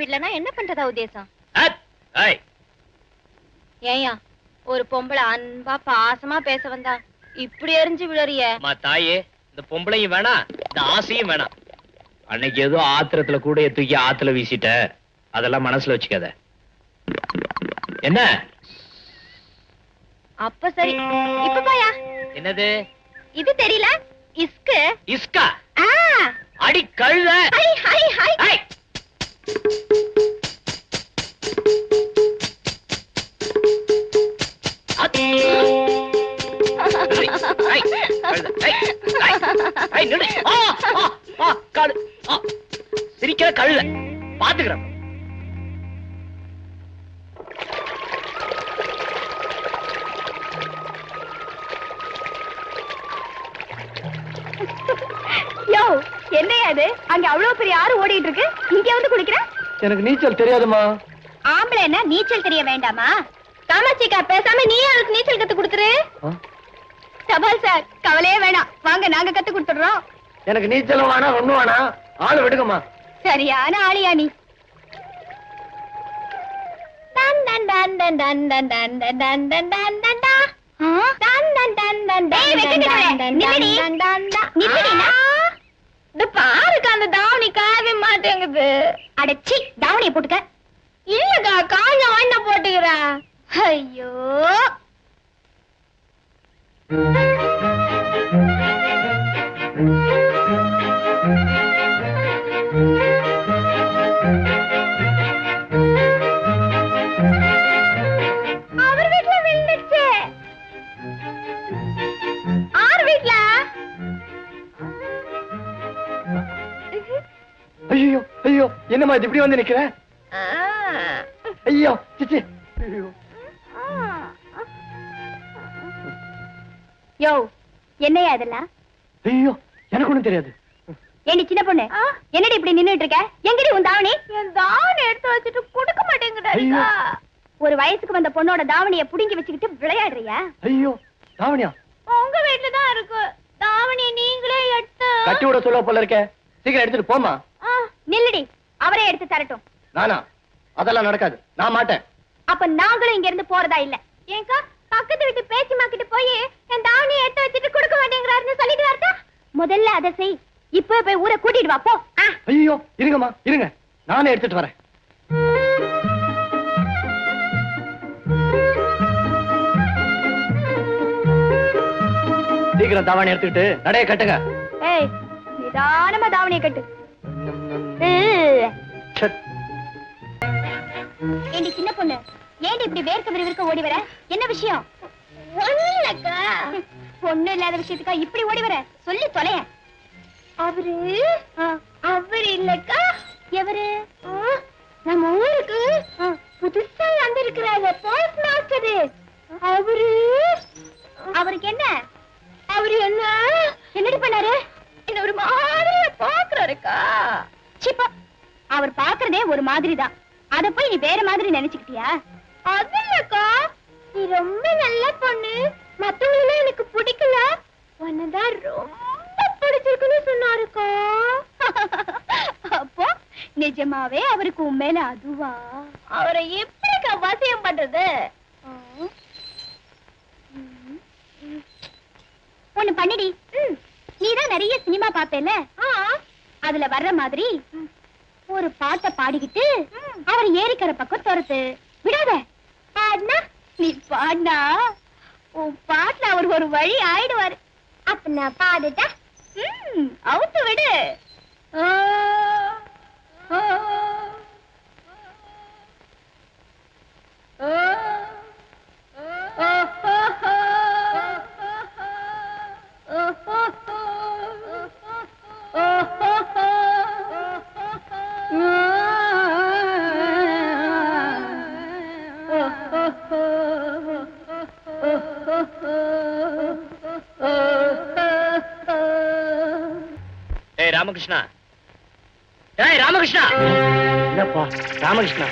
விடலனா என்ன பண்றதா உத்தேசம்? ஏய், ஒரு பொம்பளை அன்பா பாசமா பேச வந்தா இப்படி எரிஞ்சு விழறிய. தாயே இந்த பொம்பளையும் வேணாம் இந்த ஆசையும் வேணாம். அன்னைக்கு ஏதோ ஆத்திரத்துல கூட தூக்கி ஆத்துல வீசிட்ட. அதெல்லாம் மனசுல வச்சுக்காத. என்ன? அப்ப சரி. இப்ப போயா? என்னது? இது தெரியல. இஸ்கு? இஸ்கா அடி கழுத. ஹை ஹை ஹை. சிரிக்கிற கழுத பாத்துக்கிறேன் அங்க அவ்வளவு பெரிய ஆறு ஓடிட்டு இருக்கு இங்க வந்து குளிக்கிற எனக்கு நீச்சல் தெரியாதுமா ஆம்பளை என்ன நீச்சல் தெரிய வேண்டாமா காமாட்சிக்கா பேசாம நீ அவளுக்கு நீச்சல் கத்து கொடுத்துரு தபால் சார் கவலையே வேணாம் வாங்க நாங்க கத்து கொடுத்துடுறோம் எனக்கு நீச்சல் வேணாம் ஒண்ணும் வேணாம் ஆள் விடுங்கம்மா சரியான ஆளியா நீ நில்லடி நில்லடினா இந்த பாருக்கா அந்த தாவணி காயவே மாட்டேங்குது. அடச்சி தாவணியை போட்டுக்க. இல்லக்கா காஞ்ச வாங்க போட்டுக்கிறா ஐயோ. என்னம்மா இது இப்படி வந்து நிக்கிற? ஐயோ சிச்சி. யோ என்னையா இதெல்லாம்? ஐயோ எனக்கு ஒண்ணும் தெரியாது. ஏண்டி சின்ன பொண்ணு? என்னடி இப்படி நின்னுட்டு இருக்க? எங்கடி உன் தாவணி? என் தாவணி எடுத்து வச்சுட்டு கொடுக்க மாட்டேங்குறா ஐயோ. ஒரு வயசுக்கு வந்த பொண்ணோட தாவணிய புடுங்கி வச்சுக்கிட்டு விளையாடுறியா? ஐயோ தாவணியா? உங்க வீட்டுல தான் இருக்கு. தாவணிய நீங்களே எடுத்து கட்டி விட சொல்ல போல இருக்க. சீக்கிரம் எடுத்துட்டு போமா நில்லுடி. அவரே எடுத்து தரட்டும். நானா? அதெல்லாம் நடக்காது. நான் மாட்டேன். அப்ப நாங்களும் இங்க இருந்து போறதா இல்ல? ஏங்கா பக்கத்து வீட்டு பேச்சு மாக்கிட்டு போய் என் தாவணியை எடுத்து வச்சுட்டு கொடுக்க மாட்டேங்கிறாருன்னு சொல்லிட்டு வரட்டா? முதல்ல அதை செய். இப்ப போய் ஊரை கூட்டிட்டு வா போ. ஐயோ இருங்கம்மா இருங்க. நானே எடுத்துட்டு வரேன். சீக்கிரம் தாவணி எடுத்துக்கிட்டு நடைய கட்டுங்க. ஏய் நிதானமா தாவணியை கட்டு. ஏண்டி சின்ன பொண்ணு? ஏண்டி இப்படி வேர்க்க விறுவிறுக்க ஓடி வர? என்ன விஷயம்? ஒண்ணுலக்கா பொண்ணு இல்லாத விஷயத்துக்கா இப்படி ஓடி வர? சொல்லி தொலைய. அவரு? அவர் இல்லக்கா. எவரு? நம்ம ஊருக்கு புதுசா வந்திருக்கிறாரு போஸ்ட் மாஸ்டர் அவரு? அவருக்கு என்ன? அவரு என்ன? என்னடி பண்ணாரு? என்ன ஒரு மாதிரியா பாக்குறாருக்கா சிப்பா அவர் பாக்குறதே ஒரு மாதிரி தான் அத போய் நீ வேற மாதிரி நினைச்சுக்கிட்டியா? அது இல்லக்கா நீ ரொம்ப நல்ல பொண்ணு. மத்தவங்கள எனக்கு பிடிக்கல. உன்னதான் ரொம்ப பிடிச்சிருக்குன்னு சொன்னாருக்கா. அப்போ நிஜமாவே அவருக்கு உண்மையில அதுவா? அவரை எப்படிக்கா வசியம் பண்றது? ஒண்ணு பண்ணிடி. நீதான் நிறைய சினிமா பாப்பேல அதுல வர்ற மாதிரி ஒரு பாட்டை பாடிக்கிட்டு அவர் ஏரிக்கரை பக்கம் துரத்து. விடாத. பாடினா நீ பாடினா உன் பாட்டுல அவர் ஒரு வழி ஆயிடுவாரு. அப்ப நான் பாடுட்டா அவுத்து விடு. ஆ, ஆ, ராமகிருஷ்ணா. ஏய் ராமகிருஷ்ணா. என்னப்பா ராமகிருஷ்ணா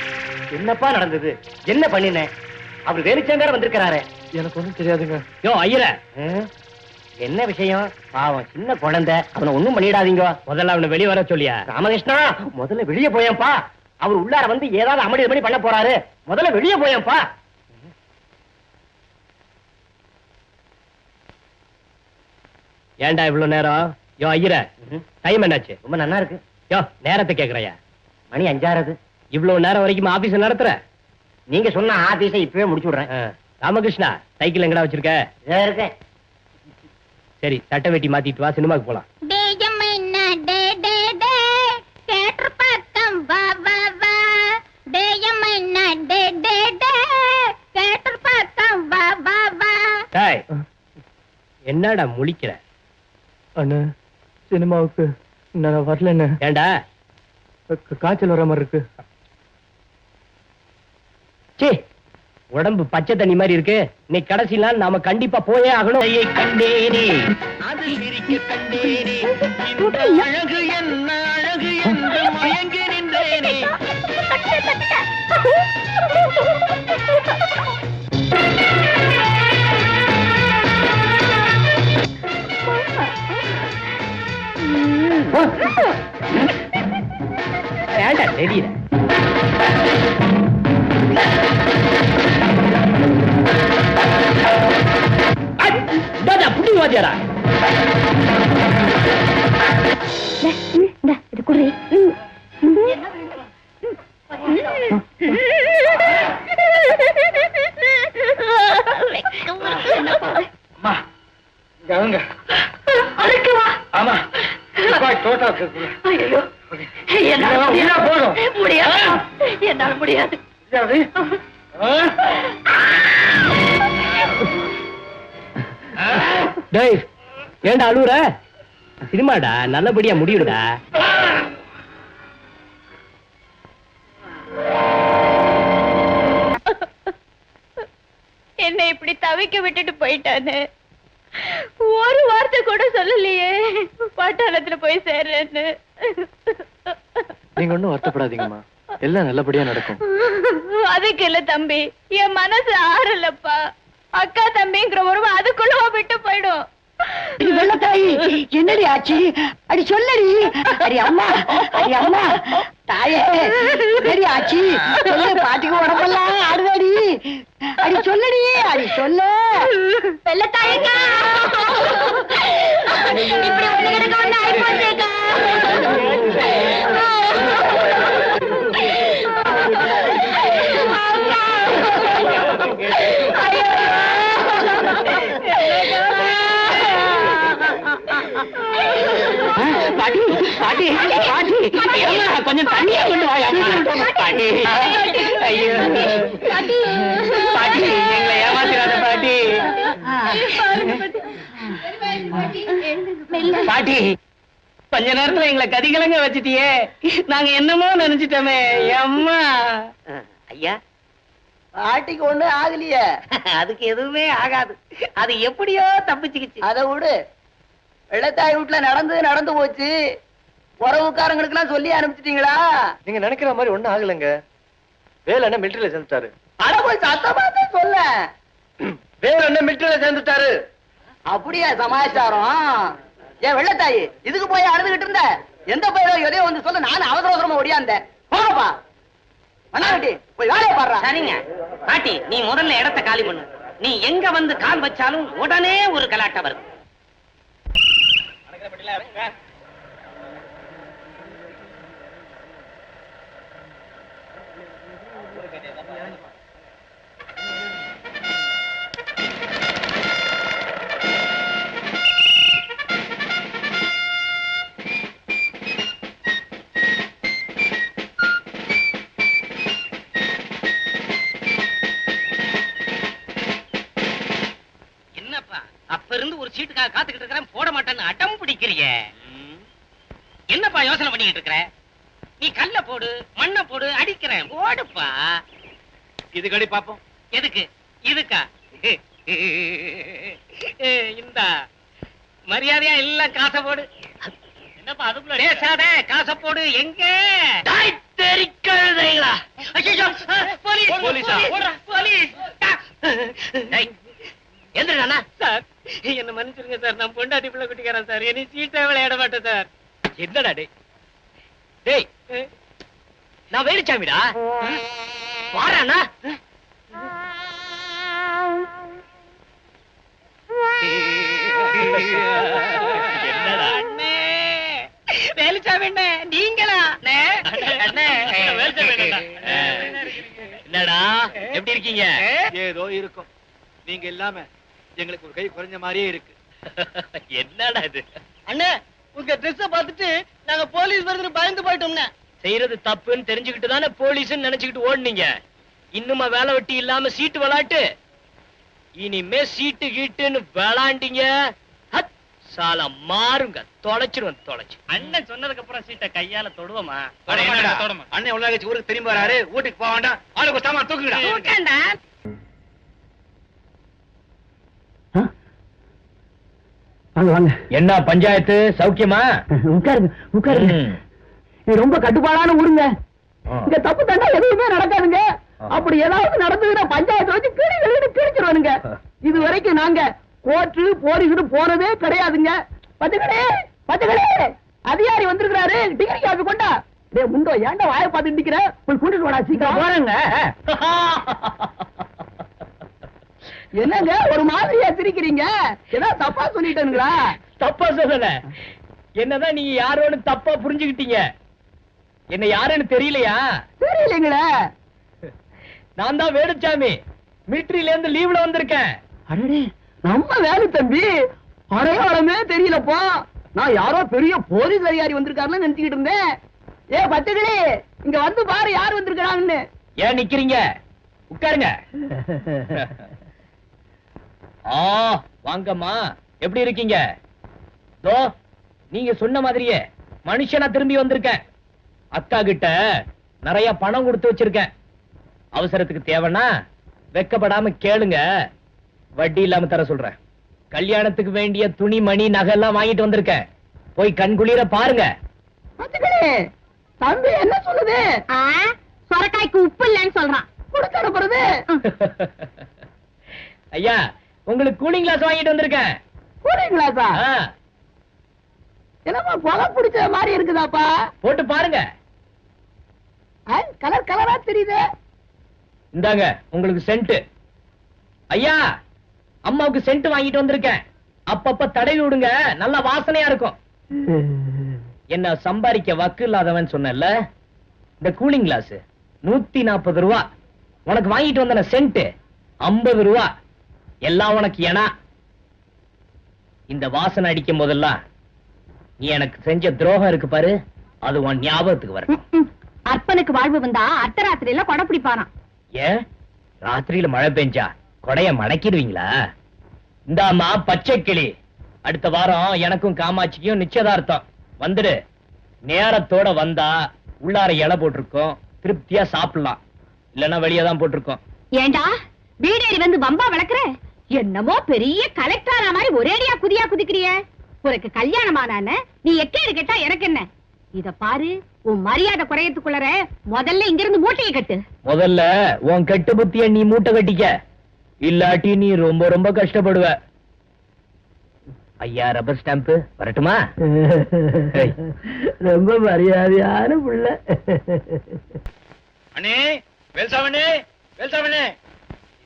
என்னப்பா நடந்தது? என்ன பண்ணினேன் அவர் வேலுச்சேங்கார வந்திருக்கிறாரே. எனக்கு ஒண்ணும் தெரியாதுங்க. யோ ஐயர. என்ன விஷயம்? பாவம் சின்ன குழந்தை. அவனை ஒண்ணும் பண்ணிடாதீங்க. முதல்ல அவனை வெளிய வர சொல்லியா? ராமகிருஷ்ணா முதல்ல வெளியே போயேன்ப்பா அவர் உள்ளார வந்து ஏதாவது அமளி அமளி பண்ண போறாரு. முதல்ல வெளியே போயேன்ப்பா ஏன்டா இவ்வளவு நேரம்? யோ ஐயர. டைம் என்னாச்சு? ரொம்ப நல்லா இருக்கு யோ நேரத்தை கேக்குறையா? மணி அஞ்சாறது இவ்வளவு நேரம் வரைக்கும் ஆபீஸ் நடத்துற? நீங்க சொன்ன ஆபீஸை இப்பவே முடிச்சு விடுறேன். ராமகிருஷ்ணா சைக்கிள் எங்கடா வச்சிருக்க? இருக்கேன் சரி சட்டை வெட்டி மாத்திட்டு வா சினிமாக்கு போலாம். டேயம்மைனா டே டே டே தேட்டர் பக்கம் வா வா வா. டேயம்மைனா டே டே டே தேட்டர் பக்கம் வா வா வா. டேய் என்னடா முழிக்கிற? அண்ணா. சினிமாவுக்கு நான் வரலண்ணே ஏன்டா க- காய்ச்சல் வர மாதிரி இருக்கு. சீ உடம்பு பச்சை தண்ணி மாதிரி இருக்கு. இன்னைக்கு கடைசி நாள் நாம கண்டிப்பா போயே ஆகணும். கண்டேனே. அது சிரிக்க கண்டேனே. இந்த அழகு என்ன அழகு என்று மயங்கி நின்றேனே. ஏன்டா தெரியல புடி வாத்தியாரா என்னால முடியாது. டேய் ஏன்டா அழுவுற? சினிமாடா நல்லபடியா முடியும்டா. என்னை இப்படி தவிக்க விட்டுட்டு போயிட்டானு. ஒரு வார்த்தை கூட சொல்லலையே. பாட்டாளத்துல போய் சேர்றேன்னு. நீங்க ஒண்ணும் வருத்தப்படாதீங்கம்மா. எல்லாம் நல்லபடியா நடக்கும். அதுக்கு இல்ல தம்பி. என் மனசு ஆறலப்பா. அக்கா தம்பிங்கிற உறவு அதுக்குள்ள விட்டு போயிடும். வெள்ளத்தாயி என்னடி ஆச்சு? அடி சொல்லடி. அடி அம்மா அடி அம்மா. தாயே சரி ஆச்சு? சொல்லு பாட்டிக்கு உடம்பெல்லாம் ஆடுதாடி. அடி சொல்லடி அடி சொல்லு. வெள்ளத்தாயக்கா இப்படி ஒண்ணு கிடக்க ஒண்ணு ஆயிப்போச்சேக்கா பாட்டி கொஞ்ச நேரத்துல எங்களை கதிகலங்க வச்சிட்டியே. நாங்க என்னமோ நினைச்சிட்டோமே அம்மா ஐயா. பாட்டிக்கு ஒண்ணு ஆகலையே. அதுக்கு எதுவுமே ஆகாது. அது எப்படியோ தப்பிச்சுக்கிச்சு. அதை விடு. வெள்ளத்தாய் வீட்டுல நடந்து நடந்து போச்சு. உறவுக்காரங்களுக்கு எல்லாம் சொல்லி அனுப்பிச்சிட்டீங்களா? நீங்க நினைக்கிற மாதிரி ஒண்ணும் ஆகலைங்க. வேலை என்ன மிலிட்டரியில சேர்ந்துட்டாரு. அட போய் சத்தமாத்தே சொல்ல. வேலை என்ன மிலிட்டரியில சேர்ந்துட்டாரு. அப்படியா சமாச்சாரம்? ஏன் வெள்ளத்தாயி இதுக்கு போய் அழுதுகிட்டு இருந்த? எந்த பயிரோ எதையோ வந்து சொல்ல நான் அவசர அவசரமா ஓடியாந்தேன். போகப்பா வண்ணாட்டி போய் வேலையை பாடுறா சரிங்க. பாட்டி நீ முதல்ல இடத்த காலி பண்ணு. நீ எங்க வந்து கால் வச்சாலும் உடனே ஒரு கலாட்டம் வரும். பிடிக்கிறீங்க என்னப்பா யோசனை பண்ணிக்கிட்டு இருக்கிற? நீ கல்ல போடு மண்ணை போடு அடிக்கிறேன் ஓடுப்பா. இது கடி பாப்போம். எதுக்கு? இதுக்கா? இந்த. மரியாதையா இல்ல காசை போடு. என்னப்பா அதுக்குள்ள பேசாத காசை போடு எங்க? போலீஸ் போலீஸா? போலீஸ், எந்திரண்ணா சார் என்ன மன்னிச்சிருங்க சார். நான் பொண்டாட்டி பிள்ளை குட்டிக்கிறேன் சார். என்னை சீட்டா விளையாட மாட்டேன் சார். என்னடா டேய்? டேய் நான் வேலுச்சாமிடா? வாராண்ணா என்னடா? அண்ணே. வேலுச்சாமி அண்ணே நீங்களா? அண்ணே. அண்ணே. என்னடா? எப்படி இருக்கீங்க? ஏதோ இருக்கும். நீங்க இல்லாம எங்களுக்கு ஒரு கை குறைஞ்ச மாதிரியே இருக்கு. என்னடா இது? அண்ணே உங்க ட்ரெஸ்ஸ பார்த்துட்டு நாங்க போலீஸ் வருதுன்னு பயந்து போயிட்டோம்னே. செய்யறது தப்புன்னு தெரிஞ்சுக்கிட்டு தானே போலீஸ்னு நினைச்சுக்கிட்டு ஓடுனீங்க. இன்னுமா வேலை வெட்டி இல்லாம சீட்டு விளாட்டு? இனிமே சீட்டு கீட்டுன்னு விளாண்டீங்க. சால மாறுங்க. தொலைச்சிருவேன் தொலைச்சு. அண்ணன் சொன்னதுக்கு அப்புறம் சீட்டை கையால தொடுவோமா? அட, என்னடா? அண்ணன் உள்ள ஊருக்கு திரும்பி வராரு. வீட்டுக்கு போக வேண்டாம். ஆளுக்கு சாமான் வாங்க வாங்க. என்ன பஞ்சாயத்து? சௌக்கியமா? உட்காருங்க உட்காருங்க. இது ரொம்ப கட்டுப்பாடான ஊருங்க. இங்க தப்பு தண்டா எதுவுமே நடக்காதுங்க. அப்படி ஏதாவது நடந்ததுன்னா பஞ்சாயத்து வச்சு கிளி கிளின்னு கிழிச்சிருவானுங்க. இது வரைக்கும் நாங்க கோர்ட்டு போலீஸ்னு போனதே கிடையாதுங்க. பத்துக்கடே பத்துக்கடே அதிகாரி வந்திருக்கிறாரு. டிகிரி காப்பி கொண்டா. டேய் முண்டோ ஏன்டா வாய பார்த்து நிக்கிற? போய் கூட்டிட்டு வாடா சீக்கிரம். போறேங்க என்னங்க ஒரு மாதிரியா சிரிக்கிறீங்க? ஏதாவது தப்பா சொல்லிட்டேனுங்களா? தப்பா சொல்லல. என்னதான் நீங்க யாரோன்னு தப்பா புரிஞ்சுக்கிட்டீங்க. என்ன யாருன்னு தெரியலையா? தெரியலைங்களே. நான் தான் வேலுச்சாமி. மிலிட்டரியில இருந்து லீவ்ல வந்திருக்கேன். அடடே நம்ம வேலு தம்பி. அடையாளமே தெரியலப்பா. நான் யாரோ பெரிய போலீஸ் அதிகாரி வந்திருக்காருன்னு நினைச்சுக்கிட்டு இருந்தேன். ஏ பத்துகளே இங்க வந்து பாரு யார் வந்திருக்காங்கன்னு ஏன் நிக்கிறீங்க? உட்காருங்க. ஆ வாங்கம்மா. எப்படி இருக்கீங்க? தோ நீங்க சொன்ன மாதிரியே மனுஷனா திரும்பி வந்திருக்கேன். அக்கா கிட்ட நிறைய பணம் கொடுத்து வச்சிருக்கேன். அவசரத்துக்கு தேவைன்னா வெக்கப்படாம கேளுங்க. வட்டி இல்லாம தர சொல்றேன். கல்யாணத்துக்கு வேண்டிய துணி மணி நகை எல்லாம் வாங்கிட்டு வந்திருக்கேன். போய் கண்குளிர பாருங்க. தம்பி என்ன சொல்லுது? சொரக்காய்க்கு உப்பு இல்லைன்னு சொல்றான். கொடுத்து அனுப்புறது. ஐயா உங்களுக்கு கூலிங் கிளாஸ் வாங்கிட்டு வந்திருக்கேன். கூலிங்களா சார் ஆ, என்னப்பா கொலை பிடிச்ச மாதிரி இருக்குதாப்பா? போட்டு பாருங்க. கலர் கலரா தெரியுது. இந்தாங்க உங்களுக்கு சென்ட் ஐயா அம்மாவுக்கு சென்ட் வாங்கிட்டு வந்திருக்கேன். அப்பப்ப தடவி விடுங்க நல்ல வாசனையா இருக்கும். என்ன சம்பாதிக்க வக்கு இல்லாதவன் சொன்னல இந்த கூலிங் கிளாஸ் நூத்தி நாற்பது ரூபா. உனக்கு வாங்கிட்டு வந்த சென்ட் ஐம்பது ரூபா. எல்லாம் உனக்கு ஏனா? இந்த வாசனை அடிக்கும் போதெல்லாம் நீ எனக்கு செஞ்ச துரோகம் இருக்கு பாரு அது உன் ஞாபகத்துக்கு வரட்டும். அற்பனுக்கு வாழ்வு வந்தா அர்த்தராத்திரியில கொடை பிடிப்பாராம். ஏன் ராத்திரியில மழை பெஞ்சா கொடைய மடக்கிடுவீங்களா? இந்தாம்மா பச்சை கிளி. அடுத்த வாரம் எனக்கும் காமாட்சிக்கும் நிச்சயதார்த்தம். வந்துடு. நேரத்தோட வந்தா உள்ளார இலை போட்டிருக்கோம். திருப்தியா சாப்பிடலாம். இல்லன்னா வெளியே தான் போட்டிருக்கோம். ஏண்டா? வீடேறி வந்து பம்பா வளர்க்குற என்னமோ பெரிய கலெக்டரா மாதிரி ஒரேடியா குதியா குதிக்கிறிய? உனக்கு கல்யாணமானான நீ எக்கேடு கேட்டா எனக்கு என்ன? இத பாரு உன் மரியாதை குறையத்துக்குள்ளற முதல்ல இங்க இருந்து மூட்டையை கட்டு. முதல்ல உன் கெட்டு புத்திய நீ மூட்டை கட்டிக்க. இல்லாட்டி நீ ரொம்ப ரொம்ப கஷ்டப்படுவ. ஐயா ரப்பர் ஸ்டாம்ப் வரட்டுமா. ரொம்ப மரியாதையான புள்ள. அண்ணே வேல்சாமண்ணே வேல்சாமண்ணே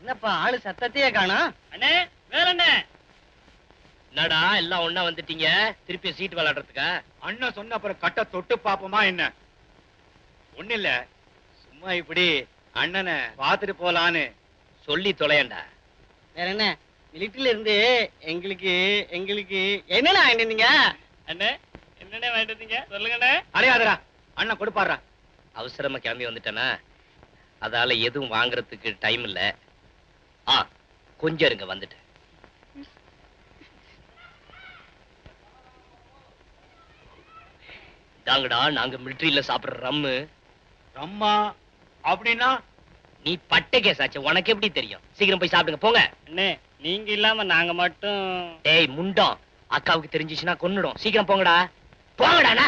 என்னப்பா ஆளு சத்தத்தையே காணா அண்ணே வேலண்ணே. என்னடா எல்லாம் ஒண்ணா வந்துட்டீங்க? திருப்பி சீட் விளையாடுறதுக்கா? அண்ணன் சொன்ன அப்புறம் கட்ட தொட்டு பாப்போமா என்ன? ஒண்ணு இல்ல. சும்மா இப்படி அண்ணனை பாத்துட்டு போலான்னு சொல்லி தொலையண்டா. வேற என்ன மிலிட்டரியில இருந்து எங்களுக்கு எங்களுக்கு என்னென்ன வாங்கிட்டு வந்தீங்க? அண்ணே என்னண்ணே வாங்கிட்டு வந்தீங்க? சொல்லுங்கண்ணே. அலையாதரா அண்ணன் கொடுப்பாடுறா. அவசரமா கிளம்பி வந்துட்டேனா? அதால எதுவும் வாங்குறதுக்கு டைம் இல்ல. ஆ கொஞ்சம் இருங்க வந்துட்டேன் தாங்கடா நாங்க மிலிட்டரியில சாப்பிடுற ரம்மு. அம்மா அப்படின்னா? நீ பட்டை கேசாச்சு உனக்கு எப்படி தெரியும்? சீக்கிரம் போய் சாப்பிடுங்க போங்க. அண்ணே நீங்க இல்லாம நாங்க மட்டும் டேய் முண்டம். அக்காவுக்கு தெரிஞ்சிச்சுன்னா கொன்னுடும். சீக்கிரம் போங்கடா. போங்கடாண்ணா